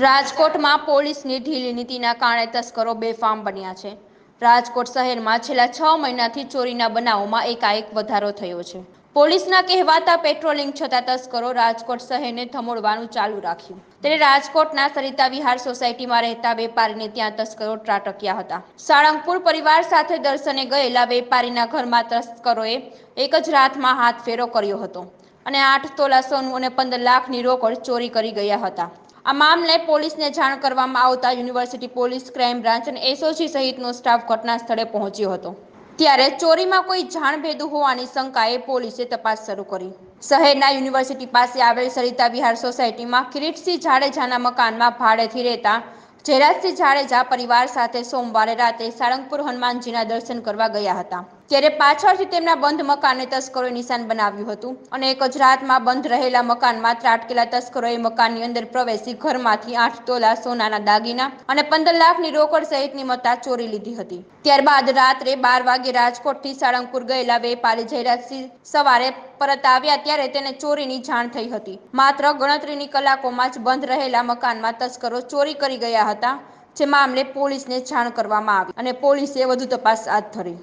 રાજકોટમાં પોલીસની ઢીલી નીતિના કારણે તસ્કરો બેફામ બન્યા છે. રાજકોટ શહેરમાં છેલ્લા છ મહિનાથી ચોરીના બનાવોમાં એકાએક વધારો થયો છે. પોલીસના કહેવાતા પેટ્રોલિંગ છતાં તસ્કરો રાજકોટ શહેરને ધમોડવાનું ચાલુ રાખ્યું. ત્યારે રાજકોટના સરિતા વિહાર સોસાયટીમાં રહેતા વેપારીને ત્યાં તસ્કરો ત્રાટક્યા હતા. સાળંગપુર પરિવાર સાથે દર્શને ગયેલા વેપારીના ઘરમાં તસ્કરોએ એક જ રાતમાં હાથ ફેરો કર્યો હતો અને આઠ તોલા સોનું અને પંદર લાખની રોકડ ચોરી કરી ગયા હતા. આ મામલે પોલીસને જાણ કરવામાં આવતા યુનિવર્સિટી પોલીસ ક્રાઇમ બ્રાન્ચ અને એસઓસી સહિતનો સ્ટાફ ઘટના સ્થળે પહોંચ્યો હતો. ત્યારે ચોરીમાં કોઈ જાણભેદું હોવાની શંકાએ પોલીસે તપાસ શરૂ કરી. શહેરના યુનિવર્સિટી પાસે આવેલ સરિતા વિહાર સોસાયટીમાં કિરીટસિંહ જાડેજાના મકાનમાં ભાડેથી રહેતા જયરાજસિંહ જાડેજા પરિવાર સાથે સોમવારે રાતે સાળંગપુર હનુમાનજીના દર્શન કરવા ગયા હતા. ત્યારે પાછળથી તેમના બંધ મકાનને તસ્કરોએ નિશાન બનાવ્યું હતું અને એક જ રાતમાં બંધ રહેલા મકાનમાં ત્રાટકેલા તસ્કરોએ મકાનની અંદર પ્રવેશી ઘરમાંથી આઠ તોલા સોનાના દાગીના અને પંદર લાખની રોકડ સહિતની મત્તા ચોરી લીધી હતી. ત્યારબાદ રાત્રે બાર વાગે રાજકોટથી સાળંગપુર ગયેલા વેપારી જયરાજસિંહ સવારે પરત આવ્યા ત્યારે તેને ચોરીની જાણ થઈ હતી. માત્ર ગણતરીની કલાકોમાં જ બંધ રહેલા મકાનમાં તસ્કરો ચોરી કરી ગયા હતા, જે મામલે પોલીસને જાણ કરવામાં આવી અને પોલીસે વધુ તપાસ હાથ ધરી.